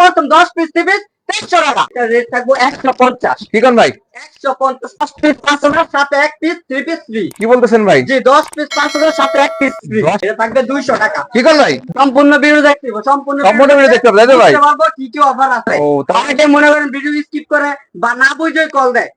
প্রথম দশ পিস তেইশশো টাকা। রেট থাকব একশো পঞ্চাশ। কি ভাই? একশো পঞ্চাশ। দশ পিস পাঁচ হাজার সাথে এক পিস থ্রি পিস ফ্রি কি বলতেছেন ভাই? জি দশ পিস পাঁচ হাজার সাথে এক পিস ফ্রি এটা থাকবে দুইশো টাকা। কি ভাই? সম্পূর্ণ ভিডিও দেখতে হবে, সম্পূর্ণ সম্পূর্ণ দেখতে হবে, তাই ভাই? পারব কি কি অফার আছে। ও তা অনেকে মনে করেন ভিডিও স্কিপ করে বা না বুঝে কল দেয়।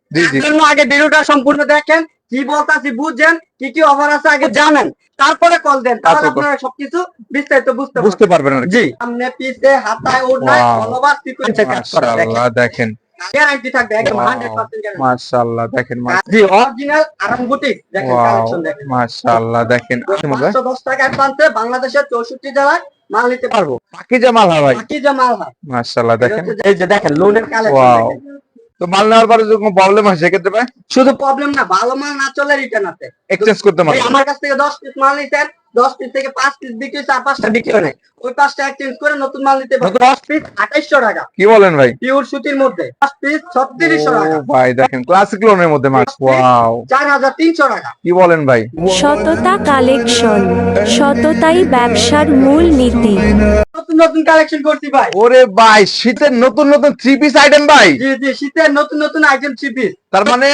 জন্য আগে ভিডিওটা সম্পূর্ণ দেখেন কি বলতাছি বুঝছেন কি কি অফার আছে আগে জানেন। তারপরে কল দেন তাহলে আপনারা সবকিছু বিস্তারিত বুঝতে বুঝতে পারবেন। আর জি। সামনে পিছে হাতায় ওড়নায়. অলওভার সিকোয়েন্সে কাজ করা দেখেন। মাশাআল্লাহ দেখেন। গ্যারান্টি থাকবে একদম 100% গ্যারান্টি মাশাআল্লাহ দেখেন জি অরিজিনাল আরাম বুটিক দেখেন কালেকশন দেখেন। মাশাআল্লাহ দেখেন আশিমুল ভাই 510 টাকা অ্যাডভান্সে বাংলাদেশের 64 জেলায় মাল নিতে পারব। বাকি যে মাল হয় ভাই। বাকি যে মাল হয়। মাশাআল্লাহ দেখেন। এই যে দেখেন লোনের কালেকশন দেখেন। তো মাল নেওয়ার পরে যদি কোনো প্রবলেম হয় সেক্ষেত্রে ভাই? শুধু প্রবলেম না ভালো মাল না চলে রিটার্ন আছে এক্সচেঞ্জ করতে ভাই, আমার কাছ থেকে দশ পিস মাল নিতেন দশ পিস থেকে পাঁচ পিস বিক্রি আর পাঁচটা বিক্রি হয় ওই পাঁচটা এক্সচেঞ্জ করে নতুন মাল নিতে পারব। দশ পিস আঠাইশশো টাকা। কি বলেন ভাই? পিওর সুতির মধ্যে। পাঁচ পিস ছত্রিশশো টাকা। ভাই দেখেন ক্লাসিক লোনের মধ্যে মাছ ওয়াও চার হাজার তিনশো টাকা। কি বলেন ভাই? সততা কালেকশন সততাই ব্যবসার মূল নীতি। নতুন নতুন কালেকশন করছি ভাই। ওরে ভাই শীতের নতুন নতুন থ্রি পিস আইটেম ভাই। জি জি শীতের নতুন নতুন আইটেম থ্রি পিস তার মানে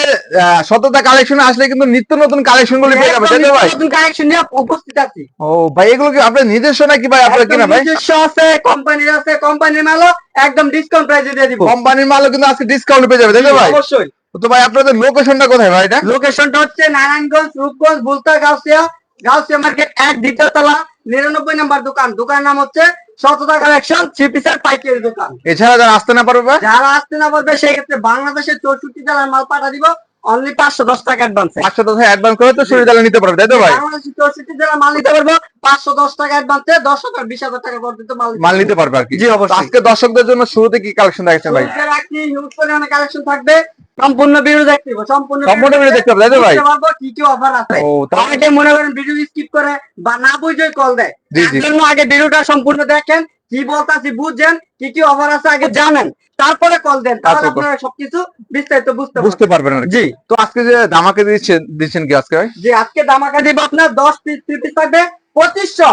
কালেকশন আসলে কিন্তু নিত্য নতুন কালেকশন গুলি পেয়ে যাবে তাই ভাই? নতুন কালেকশন নিয়ে উপস্থিত আছি। ও ভাই এগুলো কি আপনার নিজস্ব নাকি ভাই আপনার কিনা ভাই? নিজস্ব আছে কোম্পানির আছে কোম্পানির মালও একদম ডিসকাউন্ট প্রাইসে দিয়ে দিব। কোম্পানির মালও কিন্তু আজকে ডিসকাউন্ট পেয়ে যাবে তাই ভাই? অবশ্যই। তো ভাই আপনাদের লোকেশনটা কোথায় ভাই এটা? লোকেশনটা হচ্ছে নারায়ণগঞ্জ রূপগঞ্জ বুলতা গাউসিয়া গাউসিয়া মার্কেট এক দ্বিতীয় তলা নিরানব্বই নাম্বার দোকান। দোকানের নাম হচ্ছে সততা কালেকশন থ্রি পিসের পাইকারি দোকান। এছাড়া যারা আসতে না পারবে যারা আসতে না পারবে সেক্ষেত্রে বাংলাদেশের চৌষট্টি জেলার মাল পাঠা দিব অনলি পাঁচশো দশ টাকা অ্যাডভান্স পাঁচশো দশ অ্যাডভান্স করে তো সুবিধা নিতে পারবে তাই তো ভাই? বাংলাদেশের চৌষট্টি জেলার মাল নিতে পারব পাঁচশো দশ টাকা অ্যাডভান্সে দশ হাজার বিশ হাজার টাকা পর্যন্ত মাল মাল নিতে পারবে আর কি। জি, অবশ্যই। আজকে দর্শকদের জন্য শুরুতে কি কালেকশন দেখছেন ভাই? শুরুতে রাখি হিউজ পরিমাণে কালেকশন থাকবে। সম্পূর্ণ ভিডিও দেখতে হবে সম্পূর্ণ সম্পূর্ণ video দেখতে হবে, তাই তো ভাই? কি কি অফার আছে। ও তা অনেকে মনে করেন ভিডিও স্কিপ করে বা না বুঝে কল দেয়। তার জন্য আগে ভিডিওটা সম্পূর্ণ দেখেন কি বলতাছি বুঝছেন কি কি অফার আছে আগে জানেন। তারপরে কল দেন তাহলে আপনারা সবকিছু বিস্তারিত বুঝতে বুঝতে পারবেন জি। তো আজকে যে ধামাকে দিচ্ছেন দিচ্ছেন কি আজকে ভাই? যে আজকে দামাকা দিব আপনার দশ পিস থ্রি পিস থাকবে পঁচিশশো।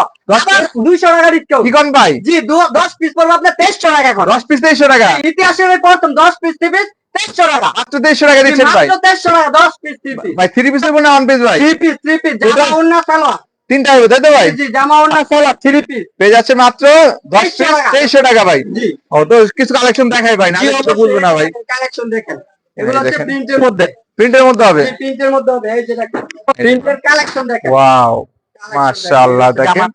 দুইশো টাকা ডিসকাউন্ট কি ভাই? জি দশ পিস পড়বে আপনার তেইশশো টাকা এখন দশ পিস তেইশশো টাকা। ইতিহাসের প্রথম দশ পিস পিস টাকা। মাত্র তেইশশো টাকা দিচ্ছেন ভাই। মাত্র টাকা দশ পিস ভাই থ্রি পিস না ওয়ান পিস ভাই? থ্রি পিস থ্রি পিস জামা এটা- সালোয়ার। তিনটা হবে তাই তো ভাই? জামা ওড়না সালোয়ার থ্রি পিস পেয়ে যাচ্ছে মাত্র দশ পিস তেইশশো টাকা ভাই। জি। ও তো কিছু কালেকশন দেখাই ভাই না কিছু বুঝবে না ভাই। কালেকশন দেখেন। এগুলো হচ্ছে প্রিন্টের মধ্যে। প্রিন্টের মধ্যে হবে? প্রিন্টের মধ্যে হবে এই যে দেখেন। প্রিন্টের কালেকশন দেখেন। ওয়াও মাশাআল্লাহ দেখেন।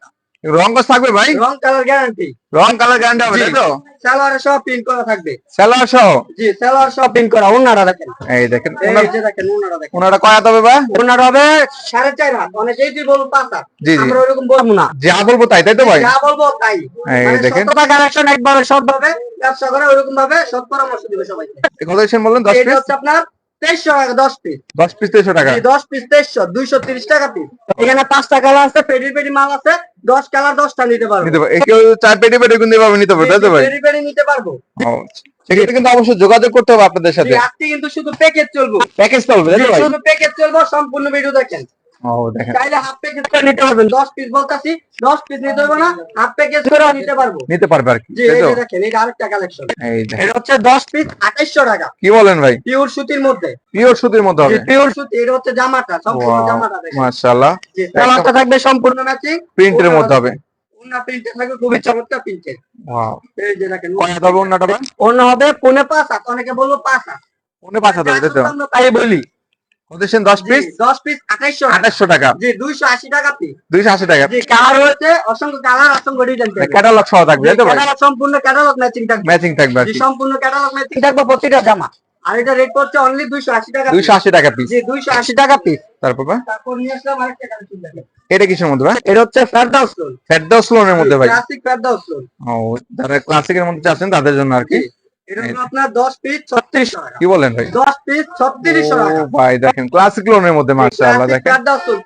দেখেন জামাটা। রং কস থাকবে ভাই? রং কালার গ্যারান্টি রং কালার গ্যারান্টি হবে তাই তো? সালোয়ারে সব প্রিন্ট করা থাকবে। সেলার সহ? জি সালোয়ার সব প্রিন্ট করা ওনারা দেখেন। এই দেখেন এই যে দেখেন ওনারা দেখেন। ওনারা কয় হবে ভাই? ওনার হবে সাড়ে চার হাত। অনেকেই যদি বলব পাঁচ হাত। জি, জি। আমরা ওরকম বলব না। যা বলব তাই তাই তো ভাই? যা বলব তাই। এই মানে দেখেন। কালেকশন একবারে ভাবে ব্যবসা করে ওইরকম ভাবে সৎ পরামর্শ দিবে সবাইকে। কত দিচ্ছেন বললেন দশ এটা পিস হচ্ছে আপনার তেইশশো টাকা দশ পিস দশ পিস তেইশশো টাকা। দশ পিস তেইশশো দুইশো তিরিশ টাকা পিস এখানে পাঁচটা কালার আছে মাল আছে দশ কালার দশটা নিতে পারব। নিতে পারবে। চার পেটি পেটি কিন্তু এভাবে নিতে পারবে তাই তো ভাই? পেডি পেডি নিতে পারব। সেক্ষেত্রে কিন্তু অবশ্যই যোগাযোগ করতে হবে আপনাদের সাথে। আজকে কিন্তু শুধু প্যাকেজ চলবো। প্যাকেজ চলবে শুধু প্যাকেজ চলবো সম্পূর্ণ ভিডিও দেখেন। চাইলে হাফ প্যাকেজ করে নিতে পারবেন। দশ পিস বলতাছি দশ পিস নিতে হবে না হাফ প্যাকেজ করে নিতে পারব। নিতে পারবে আর কি দেখেন এটা আরেকটা কালেকশন এটা হচ্ছে দশ পিস আঠাইশশো টাকা। কি বলেন ভাই? পিওর সুতির মধ্যে। পিওর সুতির মধ্যে হবে। পিওর সুতি এটা হচ্ছে জামাটা সম্পূর্ণ জামাটা মাশাআল্লাহ। জামাটা থাকবে সম্পূর্ণ ম্যাচিং প্রিন্টের মধ্যে হবে। অন্য প্রিন্টে থাকবে খুবই চমৎকার প্রিন্টের ওয়াও এই যে দেখেন কয় হবে ভাই? অন্য হবে পৌনে পাঁচ হাত অনেকে বলব পাঁচ হাত। পাঁচ হাত হবে তাই বলি। কত দিচ্ছেন দশ পিস দশ পিস আঠাইশশো টাকা। আঠাশশো টাকা। জি দুইশো আশি টাকা পিস দুইশো আশি টাকা। জি কালার হচ্ছে অসংখ্য কালার অসংখ্য ডিজাইন ক্যাটালগ সহ থাকবে তো ভাই? সম্পূর্ণ ক্যাটালগ ম্যাচিং থাকবে। ম্যাচিং থাকবে জি সম্পূর্ণ ক্যাটালগ ম্যাচিং থাকবে প্রতিটা জামা। আর এটা রেট করছে অনলি দুইশো আশি টাকা দুইশো আশি টাকা পিস জি দুইশো আশি টাকা পিস তারপর তারপর নিয়ে আসলাম আরেকটা কালেকশন এটা কিসের মধ্যে ভাই? এটা হচ্ছে ফেরদাউস লোন ফেরদাউস স্লোনের মধ্যে ভাই। ক্লাসিক ফেরদাউস লোন ও যারা ক্লাসিকের মধ্যে আছেন তাদের জন্য আর কি। কি বলেন ভাই? দেখেন ক্লাসিক লোনের মধ্যে মাশাআল্লাহ দেখেন।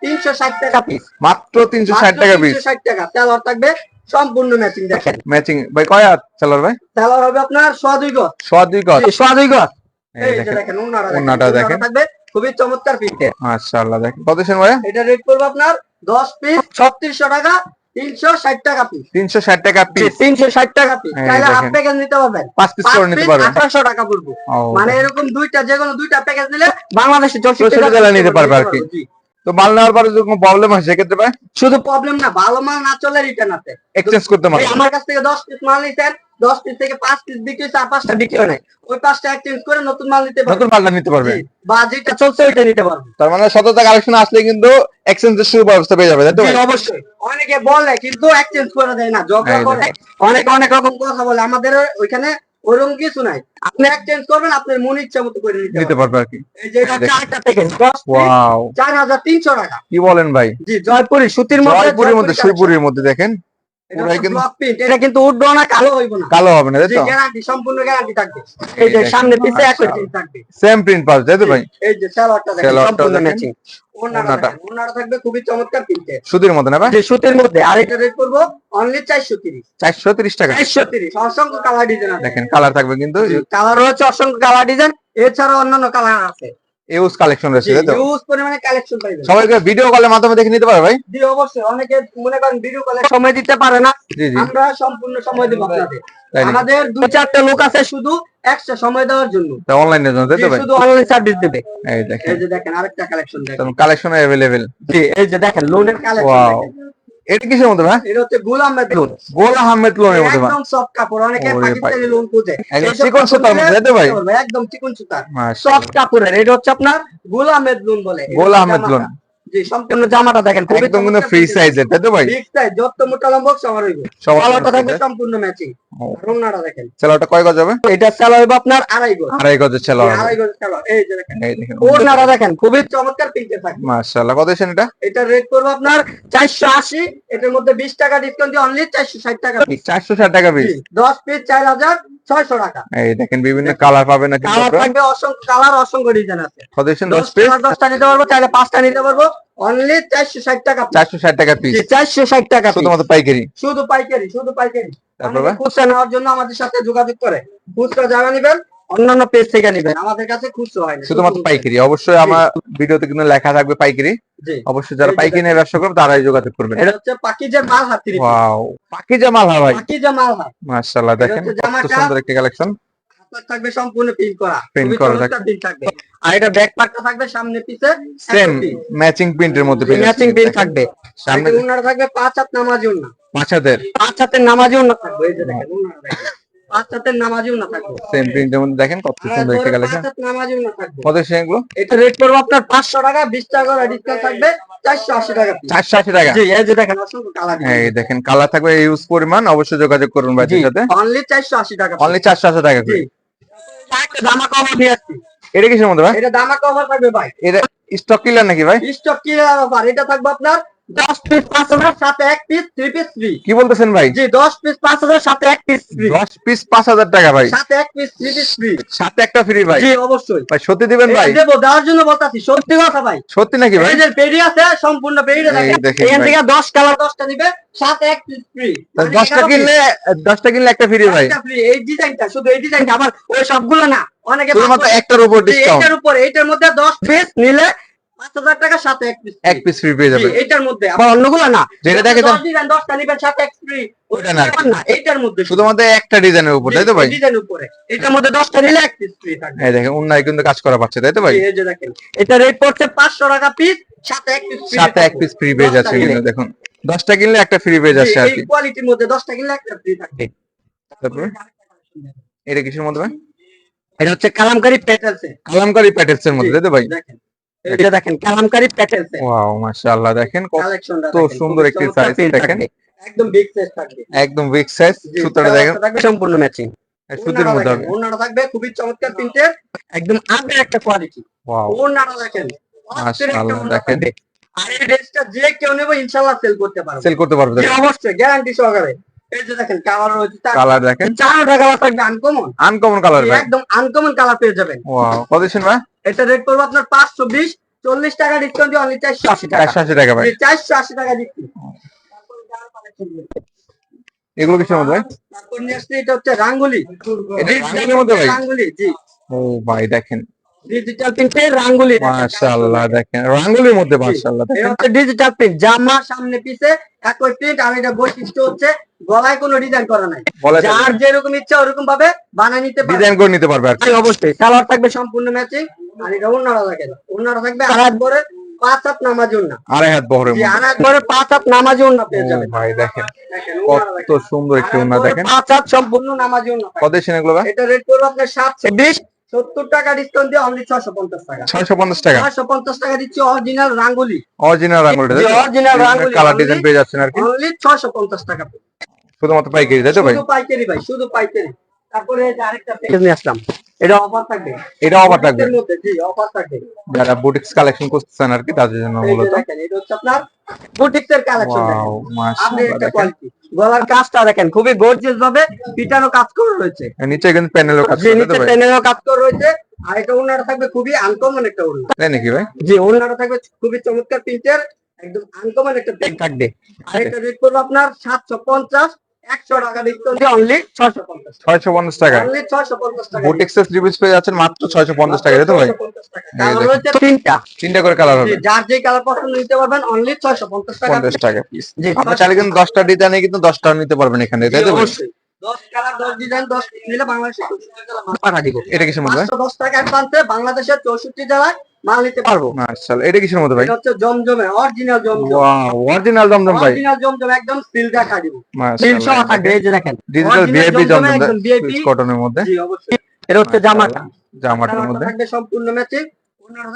তিনশো ষাট টাকা পিস মাত্র তিনশো ষাট টাকা পিস ষাট টাকা। তেলার থাকবে সম্পূর্ণ ম্যাচিং দেখেন। ম্যাচিং ভাই কয় হাত চালার ভাই? তেলার হবে আপনার সোয়া দুই গজ। ছ দুই কত সোয়া দুই গজ? এই এই দেখেন। খুবই চমৎকার মাশাআল্লাহ দেখেন। কত ভাই? এটা রেট করবে আপনার দশ পিস ছত্রিশশো টাকা তিনশো ষাট টাকা পিস তিনশো ষাট টাকা পিস তিনশো ষাট টাকা পিস এই হাফ দেখেন। প্যাকেজ নিতে পারবেন। পাঁচ পিস করে নিতে পারবেন। আঠারোশো টাকা পড়বে। মানে এরকম দুইটা যে কোনো দুইটা প্যাকেজ নিলে বাংলাদেশে চৌষট্টি জেলা নিতে পারবে আর কি। তো মাল নেওয়ার পরে যদি কোনো প্রবলেম হয় সেক্ষেত্রে ভাই? শুধু প্রবলেম না ভালো মাল না চলে রিটার্ন আছে এক্সচেঞ্জ করতে পারবে আমার কাছ থেকে দশ পিস মাল নিতেন দশ পিস থেকে পাঁচ পিস বিক্রি হয়েছে আর পাঁচটা বিক্রি হয় নাই। ওই পাঁচটা এক্সচেঞ্জ করে নতুন মাল নিতে পারবে। নতুন মালটা নিতে পারবে। বা যেটা চলছে ওইটা নিতে পারবে। তার মানে সততা কালেকশন আসলে কিন্তু এক্সচেঞ্জের সুব্যবস্থা পেয়ে যাবে তাই তো অবশ্যই। অনেকে বলে কিন্তু এক্সচেঞ্জ করে দেয় না ঝগড়া করে অনেক অনেক রকম কথা বলে আমাদের ওইখানে ওরকম কিছু নাই। আপনি এক্সচেঞ্জ করবেন আপনার মন ইচ্ছা মতো করে নিতে নিতে পারবে আর কি। এই যে চারটা থেকে ওয়াও চার হাজার তিনশো টাকা। কি বলেন ভাই? জি জয়পুরি সুতির মধ্যে জয়পুরের মধ্যে সুইপুরের মধ্যে দেখেন। এটা কিন্তু- উঠবো না কালো হইব না। কালো হবে না তাই জি তো? গ্যারান্টি সম্পূর্ণ গ্যারান্টি থাকবে। এই যে সামনে পিছে একই আচ্ছা। থাকবে। সেম প্রিন্ট পাবে তাই তো ভাই? এই যে সালোয়ারটা দেখেন সম্পূর্ণ ম্যাচিং ওনাটা। ওড়নাটা। থাকবে খুবই চমৎকার প্রিন্টে সুতির মধ্যে না ভাই? যে সুতির মধ্যে আর এটা রেট করব অনলি চারশো তিরিশ। চারশো তিরিশ টাকা। চারশো তিরিশ অসংখ্য কালার ডিজাইন আছে। দেখেন কালার থাকবে কিন্তু। কালার হচ্ছে অসংখ্য কালার ডিজাইন এছাড়াও অন্যান্য কালার আছে। ইউজ কালেকশন রয়েছে তাই তো? ইউজ পরিমাণে কালেকশন পাইবেন সবাইকে ভিডিও কলের মাধ্যমে দেখে নিতে পারে ভাই? জি অবশ্যই। অনেকে মনে করেন ভিডিও কলে সময় দিতে পারে না। জি জি। আমরা সম্পূর্ণ সময় দেবো আপনাদের। আমাদের দুই চারটা লোক আছে শুধু একশো সময় দেওয়ার জন্য। তা অনলাইনের জন্য তাই তো ভাই? শুধু অনলাইন সার্ভিস দেবে। এই দেখেন। এই যে দেখেন আরেকটা কালেকশন দেখেন। কালেকশন অ্যাভেলেবেল জি এই যে দেখেন লোনের কালেকশন এটা কিসের মধ্যে ভাই এটা হচ্ছে গোলাম মেদ লোন গোল আহমেদ লোনের মধ্যে একদম সফট কাপড় অনেকে। পাকিস্তানি লোন খুঁজে চিকন সুতার মধ্যে, তাই ভাই? একদম চিকন সুতার মাশাআল্লাহ। সফট কাপড়ের এটা হচ্ছে আপনার গোলামেদ লোন বলে গোল আহমেদ লোন। সম্পূর্ণ জামাটা দেখেন খুবই একদম কিন্তু চমৎকার ফ্রি fitting। সাইজের তাই তো ভাই? বিগ সাইজ যত মোটা লম্বা সবার হইব। সবার থাকবে সম্পূর্ণ ম্যাচিং রংনাটা দেখেন। সেলারটা কয় গজ হবে? এটা সেল হইব আপনার আড়াই গজ। আড়াই গজের সেলার আড়াই গজ সেল এই যে দেখেন এই দেখেন। ওড়নাটা দেখেন খুবই চমৎকার প্রিন্টে থাকবে। মাশাআল্লাহ কত এসেন এটা? এটা রেট করব আপনার চারশো আশি এটার মধ্যে বিশ টাকা ডিসকাউন্ট দিয়ে অনলি চারশো ষাট টাকা চারশো ষাট টাকা পিস দশ পিস চার হাজার ছয়শো টাকা। এই দেখেন বিভিন্ন কালার পাবেন কালার থাকবে অসংখ্য কালার অসংখ্য ডিজাইন আছে। দশটা নিতে পারব চাইলে পাঁচটা নিতে পারব। অনলি চারশো ষাট টাকা চারশো ষাট টাকা পিস চারশো ষাট টাকা। শুধুমাত্র পাইকারি? শুধু পাইকারি শুধু পাইকারি। খুচরা নেওয়ার জন্য আমাদের সাথে যোগাযোগ করে। খুচরা যারা নিবেন অন্যান্য পেজ থেকে নিবেন। আমাদের কাছে খুচরা হয় না শুধুমাত্র পাইকারি। অবশ্যই আমার ভিডিওতে কিন্তু লেখা থাকবে পাইকারি। অবশ্যই যারা পাইকারি নিয়ে ব্যবসা করবে তারাই যোগাযোগ করবেন। এটা হচ্ছে পাকিজের মাল হাত তিরিশ ওয়াও। পাখি জামাল হ্যাঁ ভাই। পাকিজা মাল হাত মাশাআল্লাহ দেখেন কত সুন্দর একটি কালেকশন থাকবে সম্পূর্ণ প্রিন্ট করা। খুবই করা থাকবে। আর এটা ব্যাক পার্টটা থাকবে সামনে পিছে সেম ম্যাচিং প্রিন্টের মধ্যে ম্যাচিং। প্রিন্ট থাকবে। সামনে উন্নাটা থাকবে পাঁচ হাত নামাজি উন্না। পাঁচ হাতের। পাঁচ হাতের নামাজি উন্না থাকবে। এই যে দেখেন দেখেন। পাঁচ হাতের নামাজি উন্না থাকবে। সেম প্রিন্টের মধ্যে দেখেন কত সুন্দর একটি কালেকশন পাঁচ হাত নামাজি থাকবে। কত সেগুলো এটা রেট করব আপনার পাঁচশো টাকা বিশ টাকা ডিসকাউন্ট থাকবে চারশো আশি টাকা piece। চারশো আশি টাকা? জি এই যে দেখেন অসংখ্য কালার এই দেখেন কালার থাকবে ইউজ পরিমাণ অবশ্যই যোগাযোগ করুন ভাইদের সাথে। অনলি চারশো আশি টাকা অনলি টাকা করে। দামা কভার নিয়ে আসছি। এটা কিসের মধ্যে ভাই? এটা দামা কভার থাকবে ভাই। এটা স্টক কিলার নাকি ভাই? স্টক কি অফার এটা থাকবে আপনার দশ পিস পাঁচ হাজার সাথে এক পিস থ্রি পিস ফ্রি কি বলতেছেন ভাই? জি দশ পিস পাঁচ হাজার সাথে এক পিস ফ্রি দশ পিস পাঁচ হাজার টাকা ভাই। সাথে এক পিস থ্রি পিস ফ্রি সাথে একটা ফ্রি ভাই। জি অবশ্যই। ভাই সত্যি দিবেন ভাই? দেবো দেওয়ার জন্য বলতাছি সত্যি কথা ভাই। সত্যি নাকি ভাই? যে পেডি আছে সম্পূর্ণ পেডি থাকে এখান থেকে দশ কালার দশটা নিবে সাথে এক পিস ফ্রি তা দশটা কিনলে দশটা কিনলে একটা ফ্রি ভাই। ফ্রি এই ডিজাইনটা শুধু এই ডিজাইনটা আবার ওই সবগুলো না অনেকে একটার উপর ডিসকাউন্ট এইটার উপরে এইটার মধ্যে দশ পিস নিলে টাকা সাথে এক পিস এক পিস ফ্রি পেয়ে যাবে এইটার মধ্যে আবার অন্যগুলো না যেটা দেখে দশটা নিবেন সাথে এক ফ্রি ওইটা না। না মধ্যে শুধুমাত্র একটা ডিজাইনের উপর তাই তো ভাই? ডিজাইন উপরে। এটার মধ্যে দশটা নিলে এক পিস ফ্রি থাকবে। এই দেখেন অন্যায় কিন্তু কাজ করা পাচ্ছে তাই তো ভাই? এই যে দেখেন। এটা রেট পড়ছে পাঁচশো টাকা পিস সাথে এক পিস সাথে এক পিস ফ্রি পেয়ে যাচ্ছে দশটা কিন্তু দেখুন। দশটা কিনলে একটা ফ্রি পেয়ে যাচ্ছে আর কি। কোয়ালিটির মধ্যে দশটা কিনলে একটা ফ্রি থাকবে। তারপরে? এটা কিসের মধ্যে ভাই? এটা হচ্ছে কালামকারী প্যাটেলস কালামকারী প্যাটেলস এর মধ্যে তাই তো ভাই? দেখেন। এটা দেখেন কালামকারী ওয়াও মাশাআল্লাহ দেখেন কত সুন্দর একটি size দেখেন। একদম বিগ সাইজ থাকবে। একদম বিগ সাইজ সুতাটা দেখেন। সম্পূর্ণ ম্যাচিং সুতির মধ্যে হবে। ওনারা থাকবে খুবই চমৎকার প্রিন্টের একদম একটা কোয়ালিটি ওয়াও ওনারা দেখেন মাশাআল্লাহ, দেখেন। আর এই ড্রেসটা যে কেউ নেবে ইনশাআল্লাহ সেল করতে পারবে। সেল করতে পারবে অবশ্যই গ্যারান্টি সহকারে। এই যে দেখেন কালার রয়েছে কালার দেখেন। চারটা কালার থাকবে আনকমন আনকমন কালার একদম আনকমন কালার পেয়ে যাবেন। ওয়াও কত এটা রেট করব আপনার পাঁচশো বিশ চল্লিশ টাকা ডিসকাউন্ট দিয়ে অনলি চারশো আশি টাকা। চারশো আশি টাকা ভাই। চারশো আশি টাকা ডিসকাউন্ট এগুলো কিছু আমাদের ভাই? তারপর নিয়ে এটা হচ্ছে রাঙ্গুলি? রাঙ্গুলি জি। ও ভাই দেখেন। ডিজিটাল প্রিন্টের রাঙ্গুলি মাশাআল্লাহ দেখেন। রাঙ্গুলির মধ্যে মাশাআল্লাহ দেখেন। ডিজিটাল প্রিন্ট জামা সামনে পিছে একই প্রিন্ট আর এটা বৈশিষ্ট্য হচ্ছে গলায় কোনো ডিজাইন করা নাই। যার যেরকম ইচ্ছা ওরকম ভাবে বানিয়ে নিতে পারবে। ডিজাইন করে নিতে পারবে আর কি। অবশ্যই। সালোয়ার থাকবে সম্পূর্ণ ম্যাচিং আর এটা অন্যরা থাকে অন্যরা থাকবে আর একবারে পাঁচ হাত নামাজ না আড়াই হাত মধ্যে। আর একবারে পাঁচ হাত নামাজ না পেয়ে ও যাবেন ভাই দেখেন। কত। সুন্দর একটি ওনা দেখেন। পাঁচ হাত সম্পূর্ণ নামাজ না কত এসেন এগুলো এটা রেট করব আপনার সাতশো। বিশ সত্তর টাকা ডিসকাউন্ট দিয়ে অনলি ছশো পঞ্চাশ টাকা। ছয়শো পঞ্চাশ টাকা। ছশো পঞ্চাশ টাকা দিচ্ছি অরিজিনাল রাঙ্গুলি। অরিজিনাল জি, original রাঙ্গুলি, কালার ডিজাইন পেয়ে যাচ্ছেন আর কি। অনলি ছশো পঞ্চাশ টাকা শুধুমাত্র পাইকারি তাই তো ভাই? শুধু পাইকারি ভাই শুধু পাইকারি। তারপরে এই যে আরেকটা প্যাকেজ নিয়ে আসলাম। এটা অফার থাকবে। এটা অফার থাকবে? জি অফার থাকবে। যারা বুটিক্স কালেকশন করতেছেন আর কি তাদের জন্য মূলত। এটা হচ্ছে আপনার বুটিক্স কালেকশন আপনি একটা কোয়ালিটি গলার কাজটা দেখেন খুবই গর্জিয়াস ভাবে পিটানো কাজ করা রয়েছে। নিচে কিন্তু প্যানেলও কাজ করে ভাই প্যানেলও কাজ করা রয়েছে। আর এটা ওনারা থাকবে খুবই আনকমন একটা ওড়না। তাই নাকি ভাই? জি ওনারা থাকবে খুবই চমৎকার প্রিন্টের একদম আনকমন একটা প্রিন্ট থাকবে। আর এটা রেট করব আপনার সাতশো পঞ্চাশ ছয়শো পঞ্চাশ টাকা। থ্রি পিস পেয়ে যাচ্ছেন মাত্র ছয়শো পঞ্চাশ টাকা তো ভাই? তিনটা। তিনটা করে কালার হবে। যার যে কালার পছন্দ নিতে পারবেন অনলি ছয়শো পঞ্চাশ টাকা। পঞ্চাশ টাকা। পিস আপনি চাইলে কিন্তু দশটা ডিজাইনে কিন্তু দশটা নিতে পারবেন এখানে তাই তো অবশ্যই। এটা কিসের মধ্যে দশ টাকা অ্যাডভান্সে বাংলাদেশের চৌষট্টি জেলায় মাল নিতে পারব। এটা কিসের মধ্যে ভাই? এটা হচ্ছে জমজমে অরিজিনাল জমজম। ওয়াও অরিজিনাল দমদম ভাই। অরিজিনাল জমজম একদম সিল দেখা দিব। সিল সহ থাকবে এই যে দেখেন। ডিজিটাল ভিআইপি জমজমে একদম কটনের মধ্যে। জি অবশ্যই। এটা হচ্ছে জামাটা। জামাটার মধ্যে। থাকবে সম্পূর্ণ ম্যাচিং।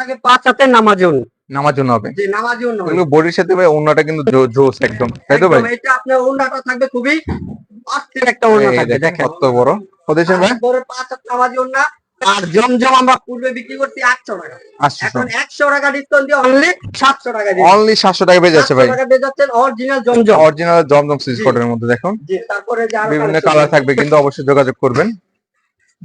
থাকে পাঁচ হাতের নামাজুন নামার জন্য হবে। জি বডির সাথে ভাই ওন্নাটা কিন্তু জোস একদম। তাই তো ভাই? এটা আপনার থাকবে খুবই অস্থির একটা ওড়না থাকে দেখেন কত বড়। কত ভাই? বড় পাঁচ হাত নামাজি ওড়না আর জমজম আমরা পূর্বে বিক্রি করছি আটশো টাকা। আটশো এখন একশো টাকা ডিসকাউন্ট দিয়ে অনলি সাতশো টাকা অনলি সাতশো টাকা বেজে যাচ্ছে ভাই। Original Zamzam. Original Zamzam series কোডের মধ্যে দেখুন। জি তারপরে যে আরও বিভিন্ন কালার থাকবে কিন্তু অবশ্যই যোগাযোগ করবেন।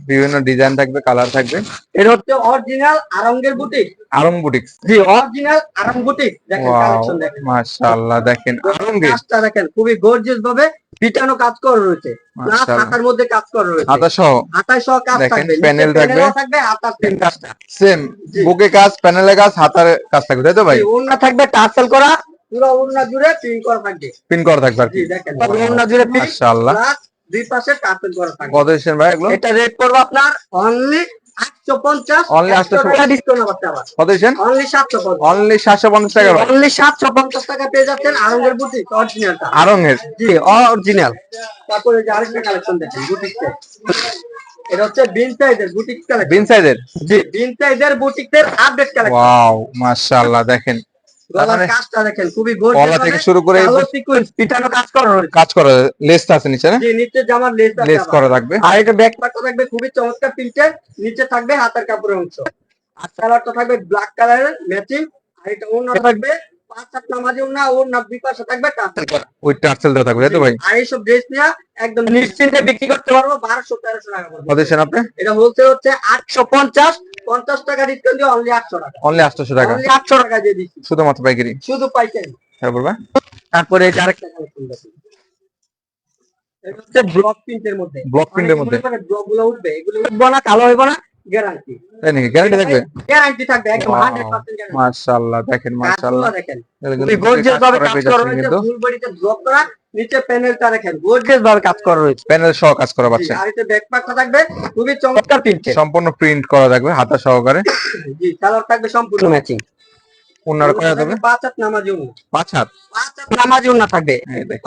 বিভিন্ন ডিজাইন থাকবে কালার থাকবে। এটা হচ্ছে অরিজিনাল আরঙ্গের বুটিক আরং বুটিক্স জি অরিজিনাল আরং বুটিক দেখেন কালেকশন দেখেন। মাশাআল্লাহ দেখেন আরঙ্গে কাজটা দেখেন খুবই গর্জিয়াস ভাবে পিটানো কাজ করা রয়েছে। প্লাস। হাতার মধ্যে কাজ করা রয়েছে। হাতা সহ। হাতায় সহ কাজ দেখেন, থাকবে থাকবে। থাকবে হাতার সেম কাজটা। সেম। বুকে কাজ প্যানেলে কাজ হাতার কাজ থাকবে তাই তো ভাই? জি, ওড়না থাকবে টার্সেল করা পুরো ওড়না জুড়ে প্রিন্ট করা থাকবে। পিন করা থাকবে আর কি। দেখেন ওড়না জুড়ে প্রিন্ট মাশাআল্লাহ। দুই পাশে টার্সেল করা থাকবে। কত দিয়েছেন ভাই এগুলো? এটা রেট করব আপনার অনলি আটশো পঞ্চাশ Only 850 টাকা ডিসকাউন্ট আবার আবার। কত দিয়েছেন অনলি সাতশো পঞ্চাশ। অনলি সাতশো পঞ্চাশ টাকা অনলি সাতশো পঞ্চাশ টাকা পেয়ে যাচ্ছেন আরঙ্গের বুটিক অরিজিনালটা জি অরিজিনাল তারপরে যে আরেকটা কালেকশন দেখেন বুটিক এটা হচ্ছে বিন সাইজের বুটিক কালেকশন বিন সাইজের জি বিন সাইজের বুটিকের আপডেট কালেকশন ওয়াও মাশাআল্লাহ দেখেন। কাজটা দেখেন খুবই গলা থেকে শুরু করে পিটানো কাজ করা রয়েছে কাজ করা লেসটা আছে নিচে না? জি নিচে জামার লেস লেস করা থাকবে। আর এটা ব্যাক পার্টটা থাকবে খুবই চমৎকার প্রিন্টের নিচে থাকবে হাতের কাপড়ের অংশ। আর কালারটা থাকবে ব্ল্যাক কালারের ম্যাচিং আর এটা থাকবে পাঁচ সাত নামাজি দুই পাশে থাকবে টার্সেল করা ওই টার্সেল দেওয়া থাকবে তাই তো ভাই? আর এইসব ড্রেস নিয়ে একদম নিশ্চিন্তে বিক্রি করতে পারব। বারোশো তেরোশো টাকা পড়বে। কত আপনি? এটা হোলসেল হচ্ছে আটশো পঞ্চাশ পঞ্চাশ টাকা ডিসকাউন্ট দিয়ে অনলি আটশো টাকা। অনলি আটশো টাকা? অনলি আটশো টাকা দিয়ে দিচ্ছি। শুধুমাত্র পাইকারি? শুধু পাইকারি। হ্যাঁ বলবা। তারপরে এটা আরেকটা কালেকশন দেখুন এটা হচ্ছে ব্লক প্রিন্টের মধ্যে। ব্লক প্রিন্টের মধ্যে? ব্লকগুলো উঠবে। এগুলো উঠবো না কালো হইব না। গ্যারান্টি। তাই নাকি? গ্যারান্টি থাকবে? গ্যারান্টি থাকবে একদম Wow. হান্ড্রেড পার্সেন্ট গ্যারান্টি মাশাআল্লাহ দেখেন মাশাআল্লাহ। দেখেন। এটা খুবই কাজ ভাবে কাজ করা রয়েছে ফুল বডিতে ব্লক করা নিচে প্যানেলটা দেখেন গর্জিয়াস ভাবে কাজ করা রয়েছে। প্যানেল সহ কাজ করা আর এতে ব্যাক পার্টটা থাকবে খুবই চমৎকার সম্পূর্ণ প্রিন্ট করা থাকবে হাতা সহকারে। জি কালার থাকবে সম্পূর্ণ। ম্যাচিং ওনার করা থাকবে পাঁচ হাত নামাজি উন্না পাঁচ হাত পাঁচ হাত নামাজি উন্না থাকবে।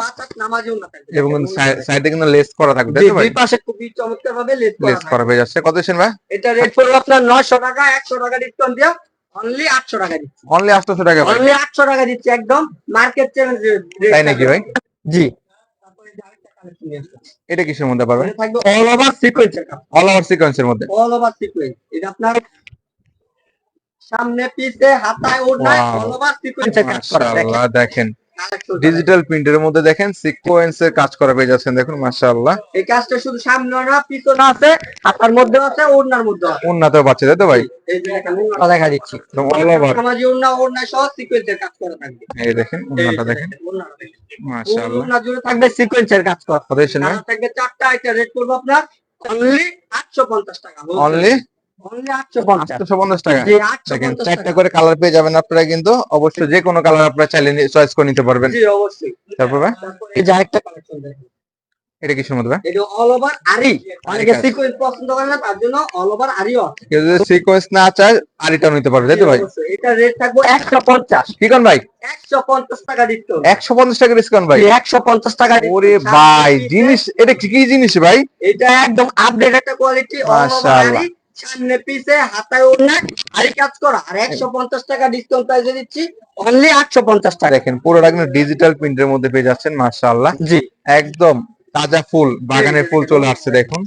পাঁচ হাত নামাজি উন্না থাকবে। এবং সাইডে কিন্তু লেস করা থাকবে তাই তো ভাই? দুই পাশে খুবই চমৎকার ভাবে লেস করা লেস করা পেয়ে যাচ্ছে। কত দিয়েছেন ভাই? এটা রেট আপনার টাকা একশো টাকা ডিসকাউন্ট দিয়ে অনলি আটশো টাকা দিচ্ছি। অনলি আটশোশো টাকা অনলি আটশো টাকা দিচ্ছি একদম। মার্কেট তাই নাকি ভাই? জি। এটা কিসের মধ্যে পারবে অল ওভার সিকোয়েন্সের কাজ অল ওভার সিকোয়েন্সের মধ্যে। অল ওভার সিকোয়েন্স এটা আপনার সামনে পিছে হাতায় ওড়নায় Wow. অল ওভার সিকোয়েন্সের কাজ করা দেখেন। মাশাআল্লাহ দেখেন ডিজিটাল প্রিন্টের মধ্যে দেখেন সিকোয়েন্সের কাজ করা পেয়ে যাচ্ছেন দেখুন মাশাআল্লাহ। এই কাজটা শুধু সামনে না পিছনে আছে হাতার মধ্যে আছে ওড়নার মধ্যে আছে। উন্নত বাচ্চা তাই তো ভাই? এই যে দেখেন ওড়নাটা দেখা দিচ্ছি। একদম অল ওভার সমাজে ওড়না ওড়না সহ সিকোয়েন্সের কাজ করা থাকবে। এই দেখেন ওড়নাটা দেখেন। মাশাআল্লাহ। ওড়না জুড়ে থাকবে সিকোয়েন্সের কাজ করা। থাকবে চারটা এটা রেট করব আপনার অনলি আটশো পঞ্চাশ টাকা। অনলি চারটা করে কালার পেয়ে যাবেন আপনারা কিন্তু। অবশ্যই যে কোনো কালার আপনারা চাইলে চয়েস করে নিতে পারবেন। অবশ্যই। তারপর এই যে আরেকটা কালেকশন দেখেন। এটা কিসের মধ্যে এটা অল ওভার আরি অনেকে। সিকোয়েন্স পছন্দ করে না তার জন্য অল ওভার আরিও আছে। কেউ যদি সিকোয়েন্স না চায় নিতে পারবে তাই তো ভাই? এটা রেট থাকবে একশো পঞ্চাশ। কি কোন ভাই? একশো পঞ্চাশ টাকা ডিসকাউন্ট টাকা ডিসকাউন্ট ভাই? একশো পঞ্চাশ টাকা ওরে ভাই জিনিস এটা কি জিনিস ভাই? এটা একদম আপডেট একটা কোয়ালিটি। সামনে পিছে হাতায় ওড়না আরি কাজ করা। আর একশো পঞ্চাশ টাকা ডিসকাউন্ট প্রাইসে দিচ্ছি অনলি আটশো পঞ্চাশ টাকা। দেখেন পুরোটা কিন্তু ডিজিটাল প্রিন্টের মধ্যে পেয়ে যাচ্ছেন মাশাআল্লাহ। জি। একদম তাজা ফুল বাগানের ফুল চলে আসছে দেখুন।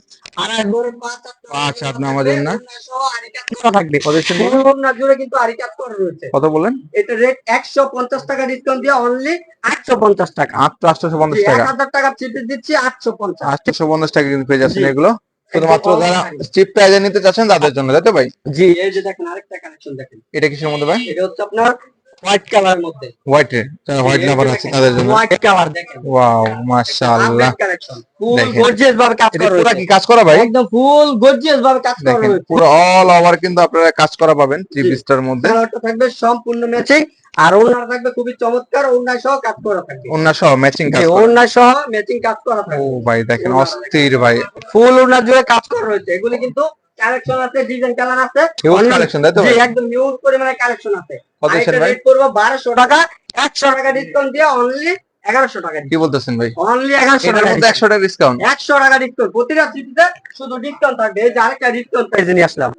পাঁচ নামাজের না? থাকবে? জুড়ে কিন্তু করা রয়েছে। কত বললেন এটা রেট একশো পঞ্চাশ টাকা ডিসকাউন্ট দিয়ে অনলি আটশো পঞ্চাশ টাকা। আটশো আটশো পঞ্চাশ টাকা। হাজার টাকা দিচ্ছি আটশো পঞ্চাশ। আটশো পঞ্চাশ টাকা কিন্তু পেয়ে যাচ্ছেন এগুলো। শুধুমাত্র যারা চিপ প্রাইজে নিতে চাচ্ছেন তাদের জন্য তাই তো ভাই? জি এই যে দেখেন আরেকটা কালেকশন দেখেন। এটা কিসের মধ্যে ভাই? এটা হচ্ছে আপনার হোয়াইট কালার মধ্যে। হোয়াইটে হোয়াইট লাভার আছে তাদের জন্য। হোয়াইট কালার দেখেন। ওয়াও মাশাআল্লাহ। ফুল গর্জিয়াস ভাবে কাজ করা পুরো কি কাজ করা ভাই? একদম ফুল গর্জিয়াস ভাবে কাজ করা দেখেন পুরো অল ওভার কিন্তু আপনারা কাজ করা পাবেন থ্রি পিসটার মধ্যে। কালারটা থাকবে সম্পূর্ণ ম্যাচিং আর ওনার থাকবে খুবই চমৎকার ওনার সহ কাজ করা থাকবে। অন্য সহ ম্যাচিং কাজ। ওনার সহ ম্যাচিং কাজ করা ও ভাই দেখেন অস্থির ভাই। ফুল ওনার জুড়ে কাজ করা রয়েছে। এগুলি কিন্তু কালেকশন আছে ডিজাইন কালার আছে। কালেকশন তাই তো একদম হিউজ পরিমাণে কালেকশন আছে। কত ভাই? রেট করব বারোশো টাকা একশো টাকা ডিসকাউন্ট দিয়ে অনলি এগারোশো টাকা কি বলতেছেন ভাই? অনলি এগারোশো এটার টাকা মধ্যে একশো টাকা ডিসকাউন্ট একশো টাকা ডিসকাউন্ট প্রতিটা চিঠিতে শুধু ডিসকাউন্ট থাকবে। এই যে আরেকটা ডিসকাউন্ট নিয়ে আসলাম।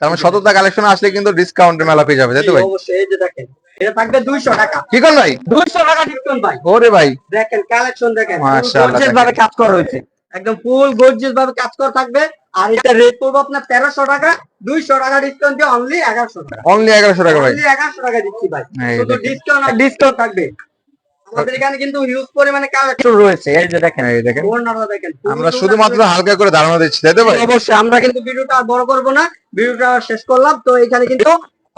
তার মানে কালেকশন আসলে কিন্তু ডিসকাউন্টের মেলা পেয়ে যাবে তাই তো ভাই? অবশ্যই। এই যে দেখেন এটা থাকবে দুইশো টাকা। কি কোন ভাই? দুইশো টাকা ডিসকাউন্ট ভাই। ওরে ভাই। দেখেন কালেকশন দেখেন। মাশাআল্লাহ, ভাবে কাজ করা হয়েছে। একদম ফুল গর্জিয়াস ভাবে কাজ করা থাকবে। আর এটা রেট করব আপনার তেরোশো টাকা দুইশো টাকা ডিসকাউন্ট দিয়ে অনলি এগারোশো টাকা। অনলি এগারোশো টাকা ভাই। এগারোশো টাকা দিচ্ছি ভাই। শুধু ডিসকাউন্ট আর ডিসকাউন্ট থাকবে। আমাদের এখানে কিন্তু হিউজ পরিমাণে কালেকশন রয়েছে। এই যে দেখেন এই দেখেন। দেখেন। আমরা শুধুমাত্র হালকা করে ধারণা দিচ্ছি তাই তো ভাই? অবশ্যই আমরা কিন্তু ভিডিওটা আর বড় করব না। ভিডিওটা শেষ করলাম। তো এখানে কিন্তু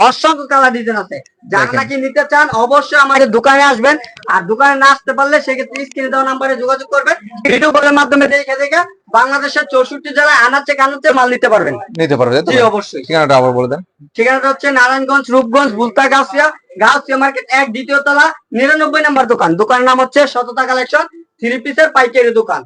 অসংখ্য কালার ডিজাইন আছে। যারা নাকি নিতে চান অবশ্যই আমাদের দোকানে আসবেন। আর দোকানে না আসতে পারলে সেক্ষেত্রে স্ক্রিনে দেওয়া নাম্বারে যোগাযোগ করবেন। ভিডিও কলের মাধ্যমে দেখে দেখে বাংলাদেশের চৌষট্টি জেলায় আনাচে কানাচে মাল নিতে পারবেন। নিতে পারবে তাই তো? জি অবশ্যই। ঠিকানাটা আবার বলে দেন। ঠিকানাটা হচ্ছে নারায়ণগঞ্জ রূপগঞ্জ বুলতা গাছিয়া গাছিয়া মার্কেট এক দ্বিতীয় তলা নিরানব্বই নাম্বার দোকান। দোকানের নাম হচ্ছে সততা কালেকশন থ্রি পিসের পাইকারি দোকান।